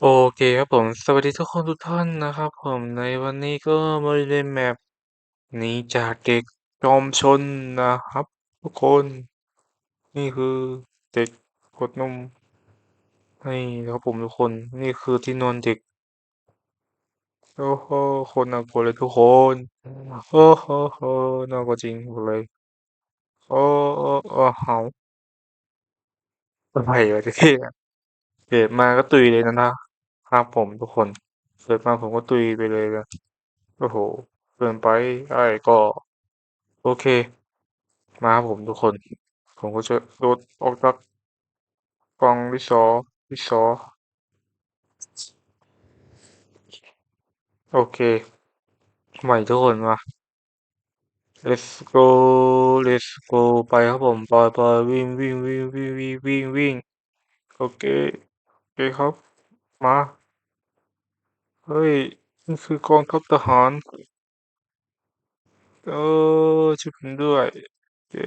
โอเคครับผม สวัสดีทุกคนทุกท่านนะครับผมในวันนี้ก็มาเล่น map หนีจากเด็กจอมซนนะครับ ทุกคน นี่คือเด็กขวดนมนี่ครับผมทุกคนนี่คือที่นอนเด็กโอ้โฮโคตรน่ากลัวเลยทุกคนโอ้โฮโฮน่ากลัวจริงบอกเลยโอ้โอ้อ้อหาวอะไรวะเนี่เกิดมาก็ตุยเลยนะนะ ครับผมทุกคนเกิดมาผมก็ตุยไปเลยนะโอ้โฮเกินไปได้ก็ โอเค มาครับผมทุกคน ผมก็จะโดดออกจากกล่องดินสอดินสอโอเคมาอีกทุกคนมา Let's go Let's go ไปครับผมไปๆวิ่งๆๆๆๆๆๆโอเค โอเคครับ มา เฮ้ยนี่คือกองทัพทหาร เออช่วยผมด้วยเย้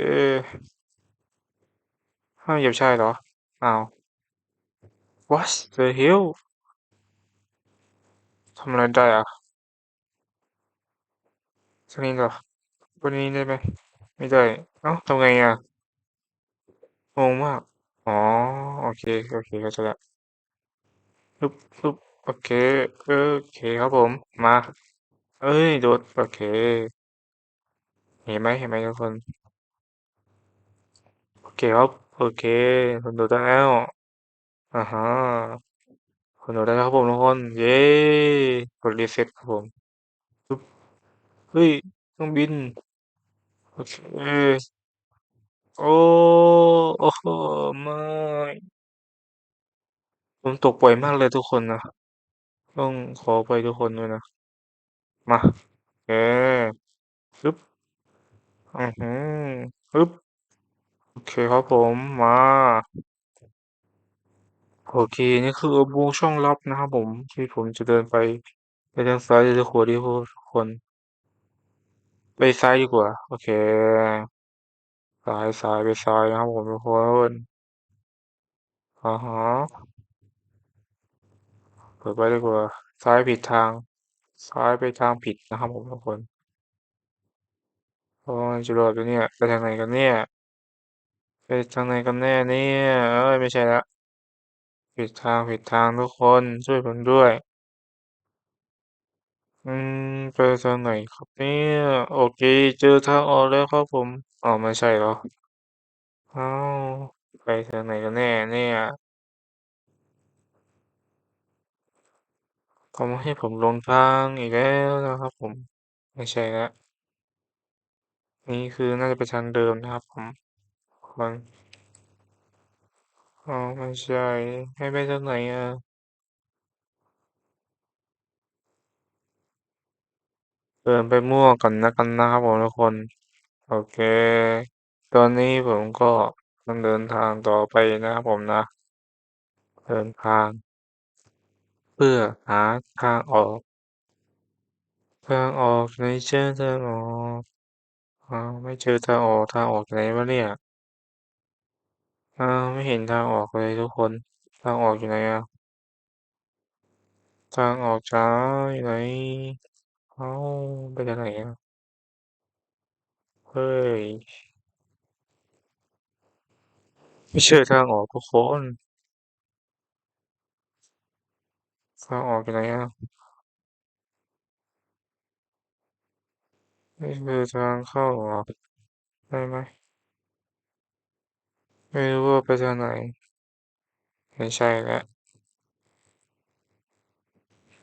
ห้ามเหยียบชายเหรอ?อ้าว What the hell ทำอะไรได้อะ?สลิงเหรอ?บนนี้ได้ไหม?ไม่ได้ เอ้าทำไงอะ?งงมาก อ๋อ โอเค โอเคเข้าใจแล้วฮึบๆโอ เค โอเคครับผม มาเฮ้ยโดดโอเค เห็นไหมเห็นไหมทุกคน?โอเคครับ โอเคผมโดดได้แล้วอะฮะผมโดดได้แล้วครับผมทุกคน เย้กด reset ครับผมฮึบเฮ้ยเครื่องบิน โอเค โอ้โอ้โฮไม่ผมตกบ่อยมากเลยทุกคนนะ ต้องขออภัยทุกคนด้วยนะ มาโอเคฮึบอื้อฮือฮึบโอเคครับผมมา โอเค นี่คืออุโมงค์ช่องลับนะครับผม ที่ผมจะเดินไปไปทางซ้ายหรือขวาดีครับทุกคน ไปซ้ายดีกว่า โอเคซ้ายๆไปซ้ายนะครับผมทุกคนอะฮะ เปิดไว้ดีกว่า ซ้ายผิดทาง ซ้ายไปทางผิดนะครับผมทุกคนโอ๊ยจะรอดไหมเนี่ยไปทางไหนกันเนี่ย?ไปทางไหนกันแน่เนี่ยเอ๊ยไม่ใช่ล้วผิดทางผิดทางทุกคนช่วยผมด้วย อืมไปทางไหนครับเนี่ยโอเคเจอทางออกแล้วครับผมอ้าวไม่ใช่หรอ?อ้าวไปทางไหนกันแน่เนี่ย? เขามาให้ผมหลงทางอีกแล้วนะครับผม ไม่ใช่แล้ว นี่คือน่าจะไปทางเดิมนะครับผมคนอ้าวไม่ใช่ให้ไปทางไหนอะ?เดินไปมั่วก่อนแล้วกันนะครับผมทุกคน โอเค ตอนนี้ผมก็ต้องเดินทางต่อไปนะครับผมนะ เดินทาง พื่อหาทางออกทางออกไหนเจอทางออกอ้าวไม่เจอทางออกทางออกไหนวะเนี่ย?อ้าวไม่เห็นทางออกเลยทุกคน ทางออกอยู่ไหนอะ?ทางออกจ๋าอยู่ไหน?อ้าไปทางไหนอะ?เฮ้ยไม่เจอทางออกทุกคน ทาออกอยู่ไหนอะ?นี่คือทางเข้าเหรอ?ใช่ไหม?ไม่รู้ว่าไปทางไหน ไม่ใช่แล้ว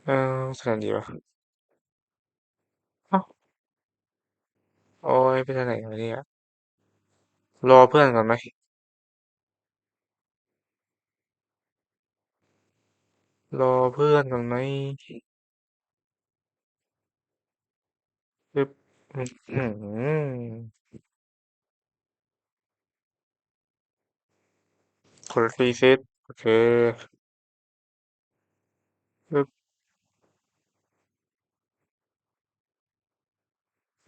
เออทางไหนดีวะ?อ้าโอ๊ยไปทางไหนวะเนี่ย?รอเพื่อนก่อนไหม? รอเพื่อนก่อนไหม?ฮึบอื้อฮือกด reset โอเคฮึบ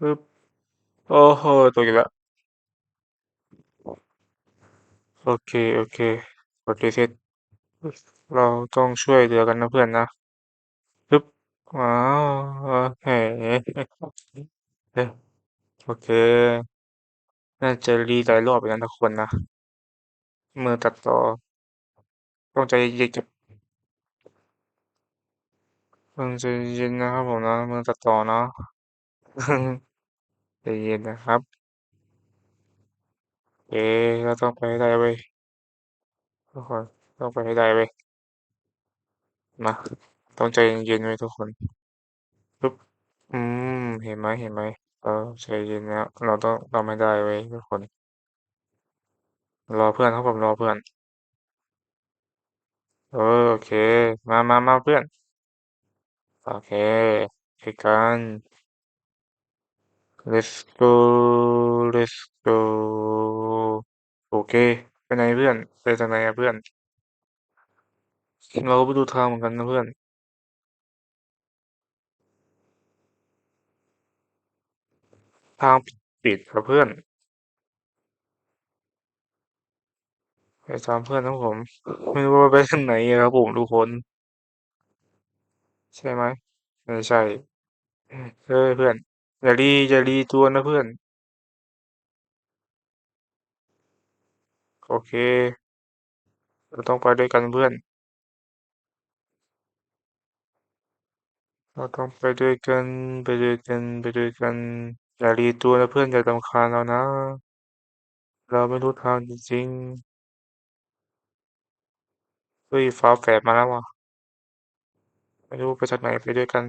ฮึบโอ้โฮตกอีกแล้วโอเคกด reset เเราต้องช่วยเหลือกันนะเพื่อนนะฮึบอ๋อเฮ้เฮ้โอเค น่าจะรีหลายรอบอย่างนั้นทุกคนนะ มือตัดต่อ ต้องใจเย็นๆต้องใจเย็นนะครับผมนะ มือตัดต่อเนาะใจเย็นนะครับเอ๊เราต้องไปให้ได้เว้ยทุกคนต้องไปให้ได้เว้ย มาต้องใจเย็นๆไว้ทุกคนปึ๊บอืม เห็นไหมเห็นไหมเราใจเย็นแล้วเราต้องทำให้ได้เว้ทุกคน รอเพื่อนครับผมรอเพื่อนเออโอเค มามามาเพื่อน โอเคคือกัน let's go let's go โอเคไปไหนเพื่อนไปทางไหนอะเพื่อน เราก็ไปดูทางเหมือนกันนะเพื่อน ทางปิดครับเพื่อนไปตามเพื่อนครับผม ไม่รู้ว่าไปทางไหนครับผมทุกคน ใช่ไหมไม่ใช่เฮ้ยเพื่อนอย่ารีอย่ารีตัวนะเพื่อน โอเค เราต้องไปด้วยกันเพื่อน เราต้องไปด้วยกัน ไปด้วยกัน ไปด้วยกัน อย่ารีตัวนะเพื่อน อย่ารำคาญเรานะ เราไม่รู้ทางจริงๆเฮ้ยฟ้าแฝดมาแล้วว่ะไม่รู้ไปทางไหนไปด้วยกัน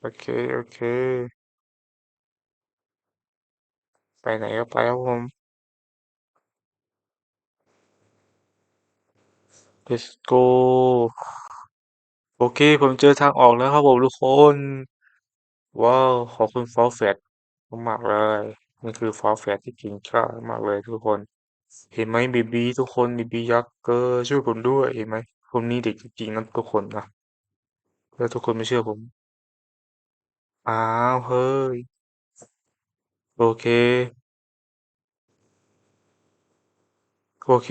โอเค โอเค ไปไหนก็ไปครับผม let's go โอเค ผมเจอทางออกแล้วครับผมทุกคน ว้าว ขอบคุณฟอสแฟตมากเลย นี่คือฟอสแฟตที่กินข้ามากเลยทุกคน เห็นไหมบีบีทุกคนบีบียักษ์เกอร์ช่วยผมด้วยเห็นไหมผมนี่เด็กจริงๆนะทุกคนนะแล้วทุกคนไม่เชื่อผม อ้าวเฮ้ย โอเค โอเค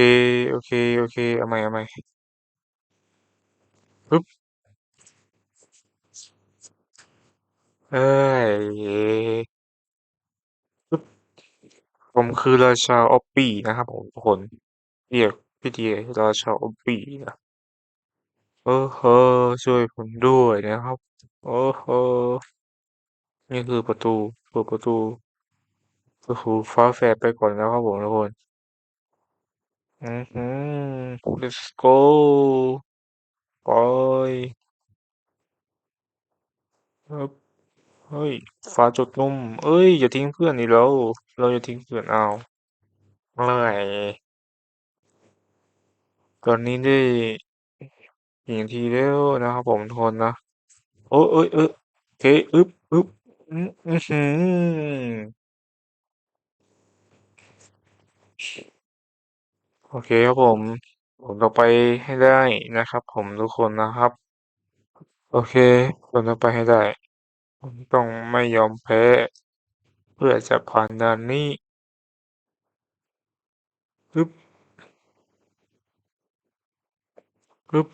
โอเค โอเค เอาใหม่เอาใหม่ปึ๊บ เอ้ย ผมคือราชาออปปี้นะครับผมทุกคนเรียกพี่เดียราชาออปปี้นะโอ้โหช่วยผมด้วยนะครับโอ้โหนี่คือประตูเปิดประตูก็คือฟ้าแฝดไปก่อนแล้วครับผมทุกคนอือหือ let's go ไปครับ เฮ้ย ฟ้าจดนุ่ม เอ้ย อย่าทิ้งเพื่อนนี่เราเราจะทิ้งเพื่อนเอาเมื่อไหร่ตอนนี้ได้กี่นาทีแล้วนะครับผมทนนะ โอ้ยเอ้ยเอ้ยโอเคอึ๊บอึ๊บอืออื้อหือ โอเคครับผม ผมต้องไปให้ได้นะครับผมทุกคนนะครับ โอเคผมต้องไปให้ได้ ผมต้องไม่ยอมแพ้ เพื่อจะผ่านด่านนี้ปึ๊บปึ๊บ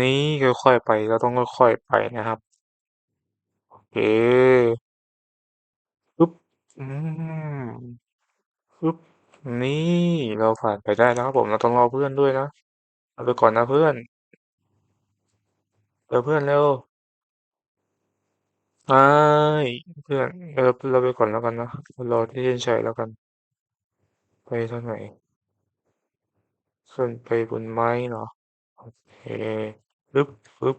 นี้ ค่อย ๆ ไป เราต้องค่อย ๆ ไปนะครับ โอเคปึ๊บอืมปึ๊บนี่ เราผ่านไปได้แล้วครับผม เราต้องรอเพื่อนด้วยนะ เอาไปก่อนนะเพื่อน เร็วเพื่อนเร็ว ไม่เพื่อนเราเราไปก่อนแล้วกันนะรอที่เส้นชัยแล้วกัน ไปทางไหนขึ้นไปบนไม้เหรอโอเคปึ๊บปึ๊บ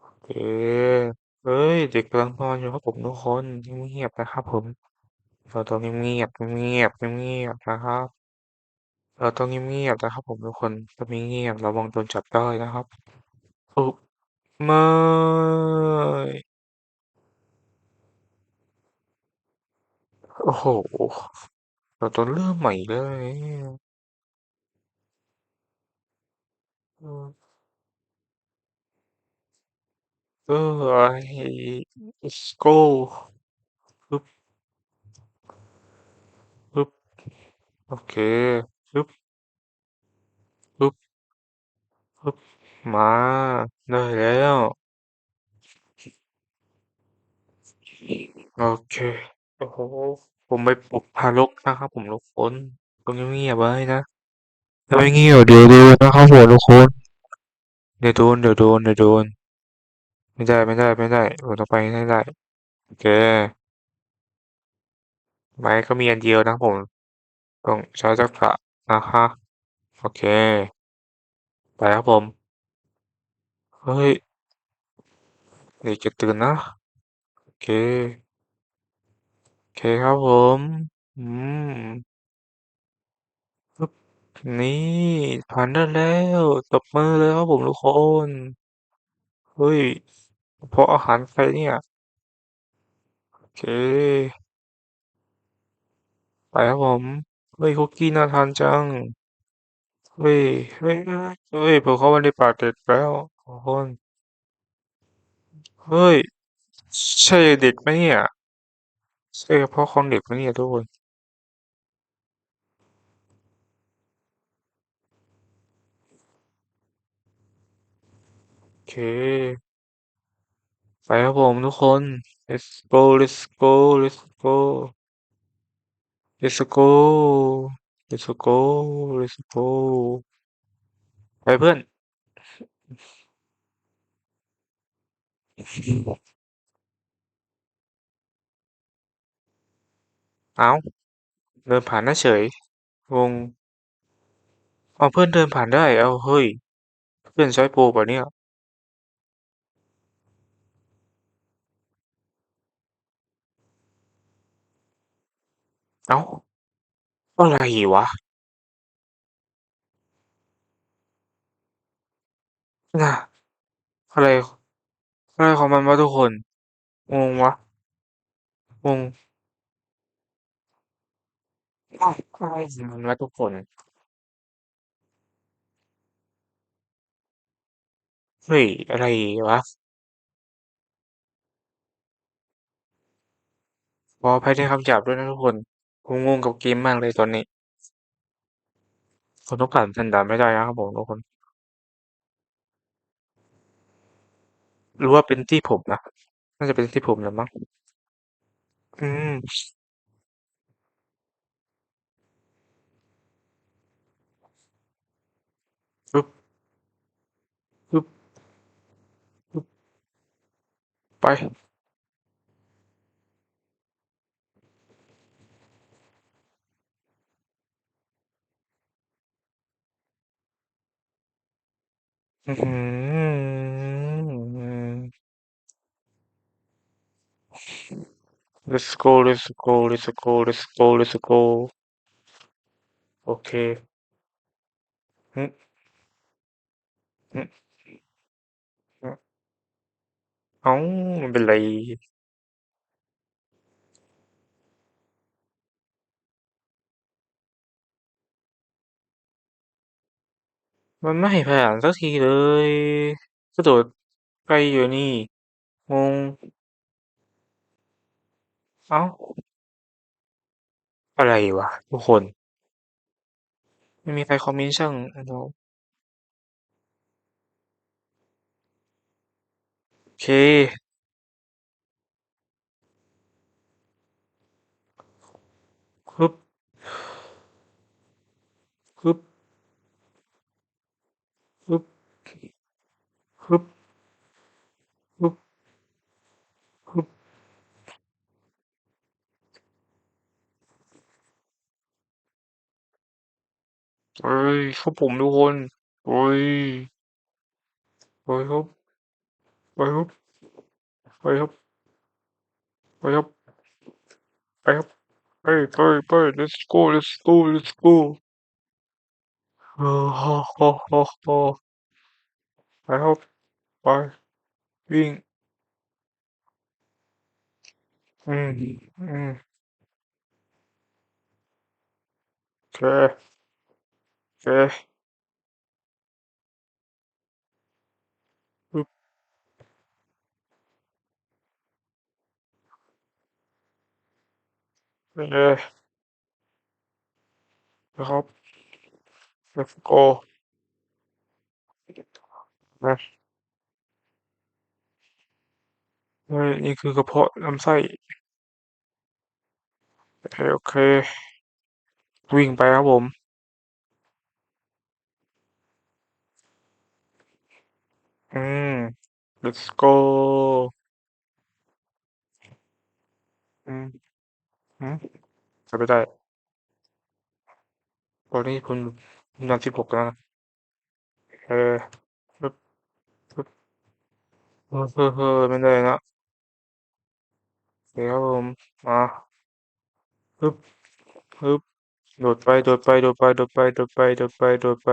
โอเคเฮ้ยเด็กกำลังนอนอยู่ครับผมทุกคนเงียบๆนะครับผม เราต้องเงียบๆเงียบๆเงียบๆนะครับ เราต้องเงียบๆนะครับผมทุกคนถ้าไม่เงียบระวังโดนจับได้นะครับอุ๊บ ไม่ โอ้โหเราต้องเริ่มใหม่เลยเออ เออไอ้ let's go ปึ๊บปึ๊บเคปึ๊บปึ๊บปึ๊บมา ได้แล้ว โอเค โอ้โห ผมไปปลุกทารกนะครับผมทุกคนต้องเงียบๆไว้นะถ้าไม่เงียบเดี๋ยวโดนนะครับผมทุกคนเดี๋ยวโดนเดี๋ยวโดนเดี๋ยวโดน ไม่ได้ไม่ได้ไม่ได้ผมต้องไปให้ได้ โอเค ไม้ก็มีอันเดียวนะครับผมต้องใช้จักระนะฮะโอเค ไปครับผม เฮ้ยเด็กจะตื่นนะ โอเคโอ เคครับผม อืม ปึ๊บ นี่ ผ่านได้แล้ว ตบมือเลยครับผมทุกคน เฮ้ย เพราะอาหารใครเนี่ย โอเค ไปครับผม เฮ้ย คุกกี้น่าทานจัง เฮ้ย เฮ้ย เฮ้ย ผมเข้ามาในป่าเด็ดแล้ว ทุกคน เฮ้ย ใช่เด็กไหมเนี่ย ใช่กระเพาะของเด็กไหมเนี่ยทุกคน โอเค ไปครับผมทุกคน let's go let's go let's go let's go let's go let's go ไปเพื่อน เอ้า เดินผ่านน่าเฉยงงเอาเพื่อนเดินผ่านได้ เอาเฮ้ย เพื่อนใช้โปรป่ะเนี่ย เอ้า อะไรวะน่ะอะไร อะไรของมันวะทุกคน งงวะ งง อ้าวอะไรของมันวะทุกคน เฮ้ย อะไรวะขออภัยในคำหยาบด้วยนะทุกคนผมงงกับเกมมากเลยตอนนี้ผมต้องผ่านสันดานไม่ได้นะครับผมทุกคนหรือว่าเป็นที่ผมนะ น่าจะเป็นที่ผมแหละมั้ง อืม ไปอือหือ let's go let's go let's go let's go let's go โอเคอืมอืม อ้ามันเป็นไร มันไม่ผ่านสักทีเลย กระโดดไกลอยู่นี่ งงเอ้าอะไรวะ ทุกคน ไม่มีใครคอมเมนต์ช่างเราโเค ฮึบ ฮึบ ฮึบ ฮึบ ฮึบ ฮึบเอ้ยครับผมทุกคนโอ้ยโอ้ยครับ โอ้ยครับโอ้ยครับโอ้ยครับไปครับไปไปไป let's go let's go let's go เออฮ่าฮ่าฮ่าฮ่าไปครับไปวิ่งอืมอืมโอเคโอเคปึ๊บ ไปเลยนะครับ let's go นะเฮ้ยนี่คือกระเพาะลำไส้โอเค วิ่งไปครับผมอืม let's go อืม อืมจะไปได้ ตอนนี้คุณนันสิบหกแล้วนะเออปึ๊บปึ๊บเออเออเออไม่ได้นะเดี๋ยวผมมาปึ๊บปึ๊บโดดไปโดดไปโดดไปโดดไปโดดไปโดดไปโดดไป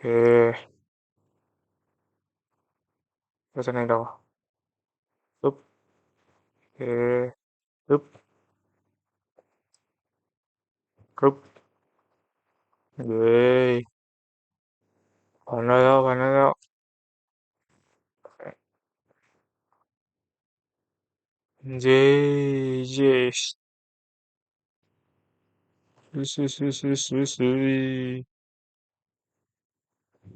เออแล้วจะไหนต่อปึ๊บเออ group. Group. Ghê còn nơi đâu còn nơi đâu? Dê dê sư sư sư sư sư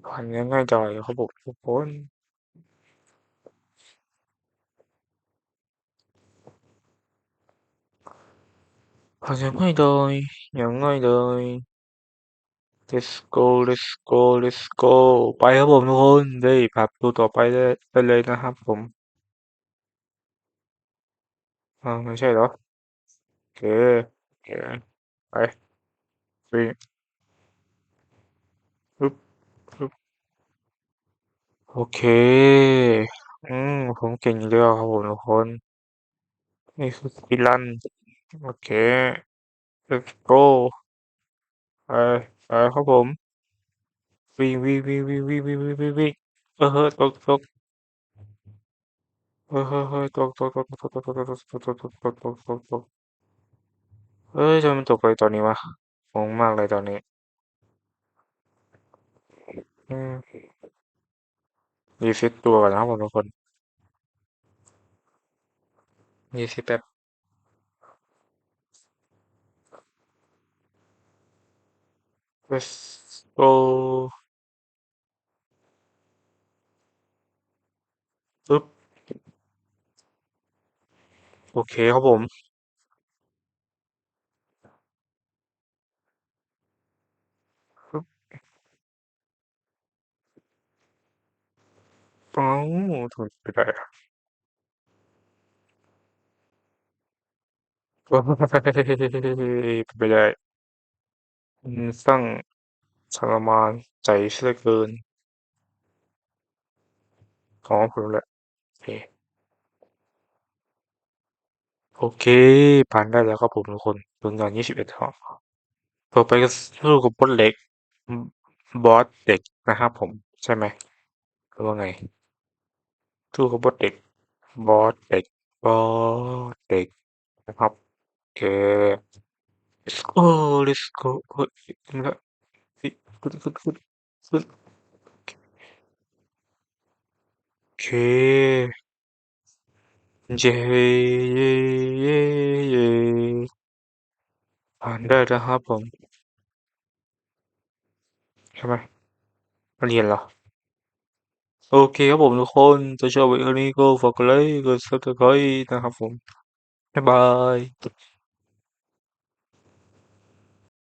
còn những cái trời không buộc bốn อซื้อซื้อซื้อซื้อซื้อผ่าอย่านง่ายเลยอย่างง่ายเลย let's go let's go let's go ไปครับผมทุกคนได้ผับตัวต่อไปได้ได้เลยนะครับผมอ่าไม่ใช่เหรอโอเคโอเคไปวิ่งปึ๊บปึ๊บโอเค อืมผมเก่งอยู่แล้วครับผมทุกคน นี่คือสปีดรัน โอเค let's go ไปไปครับผมวิ่งวิ่งวิ่งวิ่งวิ่งวิ่งวิ่งวิ่งวิ่งเออเฮ้ยตกตกเฮ้ยเฮ้ยเฮ้ยตกตกตกตกตกตกตกตกตกตกตกตกตกตกตกเฮ้ยทำไมตกไปตอนนี้วะงงมากเลยตอนนี้อืมรีเซ็ตตัวก่อนนะครับผมทุกคนรีเซ็ตแป๊บ let's go ปึ๊บ โอเคครับผมปึ๊บอ้าวถูกไปได้อะโอ้ยไปได้ มสร้างทรมานใจเสียเหลือเกินของผมแหละโอเค โอเค ผ่านได้แล้วครับผมทุกคนผลงานยี่สิบเอ็ดข้อต่อไปก็สู้กับบอสเล็กบอสเด็กนะครับผมใช่ไหมหรือว่าไง สู้กับบอสเด็ก บอสเด็ก บอสเด็กนะครับโอเค Let's go, let's go. Good, good, good, good, good, good. Okay. Yeah, 안돼라 하범.ใช่ไหมมันเห็นเหรอ โอเคครับผมทุกคนจะชอบวิดีโอนี้ก็ฝากกดไลค์กดซับสไครต์นะครับผม บ๊ายบาย